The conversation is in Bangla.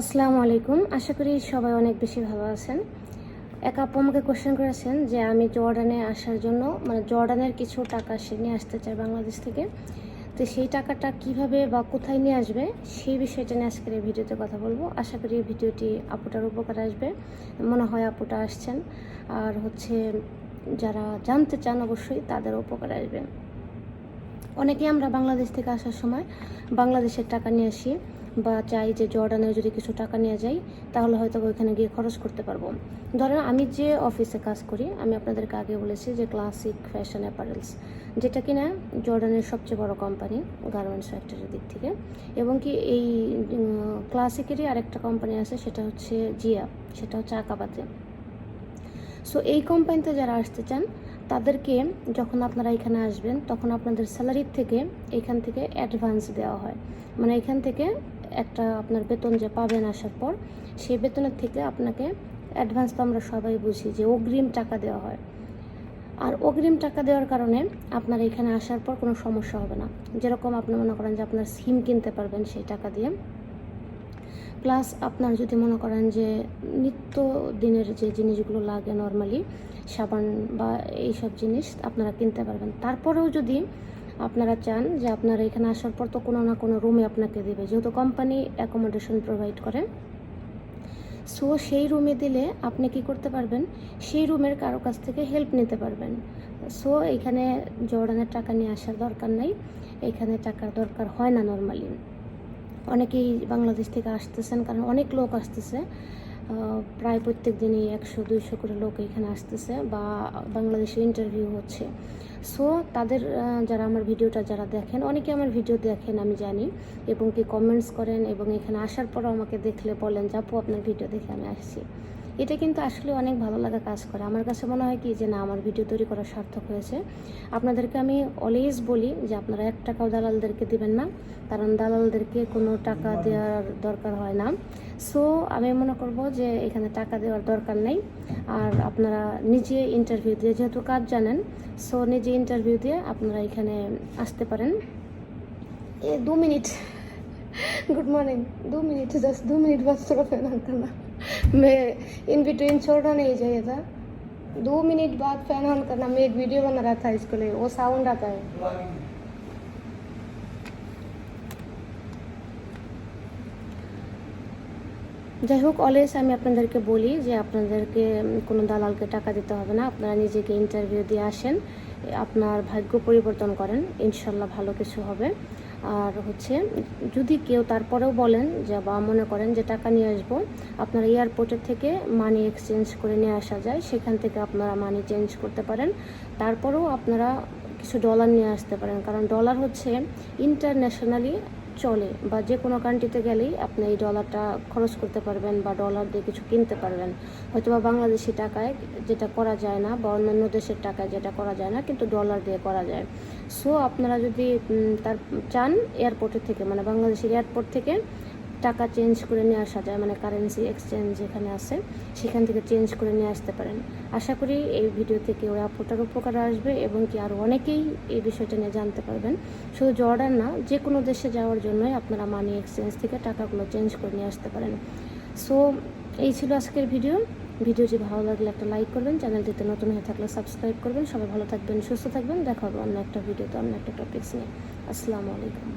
আসসালামু আলাইকুম। আশা করি সবাই অনেক বেশি ভালো আছেন। এক আপু আমাকে কোশ্চেন করেছেন যে আমি জর্ডানে আসার জন্য মানে জর্ডানের কিছু টাকা সে নিয়ে আসতে চাই বাংলাদেশ থেকে। তো সেই টাকাটা কীভাবে বা কোথায় নিয়ে আসবে, সেই বিষয়টা নিয়ে আজকের এই ভিডিওতে কথা বলব। আশা করি ভিডিওটি আপুটার উপকার আসবে। মনে হয় আপুটা আসছেন। আর হচ্ছে যারা জানতে চান অবশ্যই তাদের উপকার আসবে অনেকেই আমরা বাংলাদেশ থেকে আসার সময় বাংলাদেশের টাকা নিয়ে আসি। বা চাই যে জর্ডানের যদি কিছু টাকা নিয়ে যাই তাহলে হয়তো ওইখানে গিয়ে খরচ করতে পারব। ধরেন আমি যে অফিসে কাজ করি, আমি আপনাদেরকে আগে বলেছি যে ক্লাসিক ফ্যাশন অ্যাপারেলস যেটা কিনা জর্ডানের সবচেয়ে বড় কোম্পানি গার্মেন্টস ফ্যাক্টরির দিক থেকে। এবং কি এই ক্লাসিকেরই আরেকটা কোম্পানি আছে, সেটা হচ্ছে জিয়া, সেটা হচ্ছে আকাবাতে। সো এই কোম্পানিতে যারা আসতে চান, তাদেরকে যখন আপনারা এখানে আসবেন, তখন আপনাদের স্যালারির থেকে এখান থেকে অ্যাডভান্স দেওয়া হয়। মানে এখান থেকে একটা আপনার বেতন যে পাবেন আসার পর, সেই বেতনের থেকে আপনাকে অ্যাডভান্স তো আমরা সবাই বুঝি যে অগ্রিম টাকা দেওয়া হয়। আর অগ্রিম টাকা দেওয়ার কারণে আপনার এখানে আসার পর কোনো সমস্যা হবে না। যেরকম আপনি মনে করেন যে আপনার সিম কিনতে পারবেন সেই টাকা দিয়ে। প্লাস আপনার যদি মনে করেন যে নিত্য দিনের যে জিনিসগুলো লাগে নর্মালি সাবান বা এইসব জিনিস আপনারা কিনতে পারবেন। তারপরেও যদি আপনারা চান যে আপনারা এখানে আসার পর তো কোনো না কোনো রুমে আপনাকে দেবে। যেহেতু কোম্পানি অ্যাকোমোডেশন প্রোভাইড করে। সো সেই রুমে দিলে আপনি কি করতে পারবেন? সেই রুমের কারও কাছ থেকে হেল্প নিতে পারবেন। সো এখানে জর্ডানের টাকা নিয়ে আসার দরকার নাই। এখানে টাকার দরকার হয় না নর্মালি অনেকেই বাংলাদেশ থেকে আসতেছেন, কারণ অনেক লোক আসতেছে। প্রায় প্রত্যেক দিনই একশো দুইশো করে লোক এখানে আসতেছে বা বাংলাদেশে ইন্টারভিউ হচ্ছে। সো তাদের যারা আমার ভিডিওটা যারা দেখেন অনেকে আমার ভিডিও দেখেন আমি জানি এবং কি কমেন্টস করেন এবং এখানে আসার পরও আমাকে দেখলে বলেন যে আপু আপনার ভিডিও দেখে আমি আসছি। এটা কিন্তু আসলে অনেক ভালো লাগা কাজ করে। আমার কাছে মনে হয় কি যে না আমার ভিডিও তৈরি করা সার্থক হয়েছে। আপনাদেরকে আমি অলওয়েজ বলি যে আপনারা এক টাকাও দালালদেরকে দিবেন না কারণ দালালদেরকে কোনো টাকা দেওয়ার দরকার হয় না। সো আমি মনে করব যে এখানে টাকা দেওয়ার দরকার নেই আর আপনারা নিজে ইন্টারভিউ দিয়ে যেহেতু কাজ জানেন সো নিজে ইন্টারভিউ দিয়ে আপনারা এখানে আসতে পারেন এ দু মিনিট गुड मॉर्निंग दो मिनट जस्ट दो मिनट बस थोड़ा फैन ऑन करना मैं इन बिटवीन छोड़ना नहीं चाहिए था दो मिनट बाद फैन ऑन करना मैं एक वीडियो बना रहा था इसके लिए वो साउंड आता है যাই হোক অলওয়েজ আমি আপনাদেরকে বলি যে আপনাদেরকে কোনো দালালকে টাকা দিতে হবে না। আপনারা নিজেকে ইন্টারভিউ দিয়ে আসেন, আপনার ভাগ্য পরিবর্তন করেন, ইনশাল্লাহ ভালো কিছু হবে। আর হচ্ছে, যদি কেউ তারপরেও বলেন যে, বা মনে করেন যে টাকা নিয়ে আসব, আপনারা এয়ারপোর্টের থেকে মানি এক্সচেঞ্জ করে নিয়ে আসা যায়, সেখান থেকে আপনারা মানি চেঞ্জ করতে পারেন। তারপরেও আপনারা কিছু ডলার নিয়ে আসতে পারেন। কারণ ডলার হচ্ছে ইন্টারন্যাশনালি চলে বা যে কোনো কান্ট্রিতে গেলেই আপনি এই ডলারটা খরচ করতে পারবেন বা ডলার দিয়ে কিছু কিনতে পারবেন। হয়তো বা বাংলাদেশি টাকায় যেটা করা যায় না বা অন্যান্য দেশের টাকায় যেটা করা যায় না, কিন্তু ডলার দিয়ে করা যায়। সো আপনারা যদি তার, চান এয়ারপোর্টের থেকে মানে বাংলাদেশের এয়ারপোর্ট থেকে টাকা চেঞ্জ করে নিয়ে আসা যায় মানে কারেন্সি এক্সচেঞ্জ যেখানে আছে, সেখান থেকে চেঞ্জ করে নিয়ে আসতে পারেন। আশা করি এই ভিডিও থেকে ওই আপুটার উপকার আসবে এবং কি আরও অনেকেই এই বিষয়টা নিয়ে জানতে পারবেন। শুধু জর্ডান না যে কোনো দেশে যাওয়ার জন্যই আপনারা মানি এক্সচেঞ্জ থেকে টাকাগুলো চেঞ্জ করে নিয়ে আসতে পারেন। সো এই ছিল আজকের ভিডিও ভিডিও ভিডিওটি ভালো লাগলে একটা লাইক করবেন চ্যানেলটিতে নতুন হয়ে থাকলে সাবস্ক্রাইব করবেন। সবাই ভালো থাকবেন, সুস্থ থাকবেন। দেখা হবে অন্য একটা ভিডিওতে অন্য একটা টপিক্স নিয়ে। আসসালামু আলাইকুম।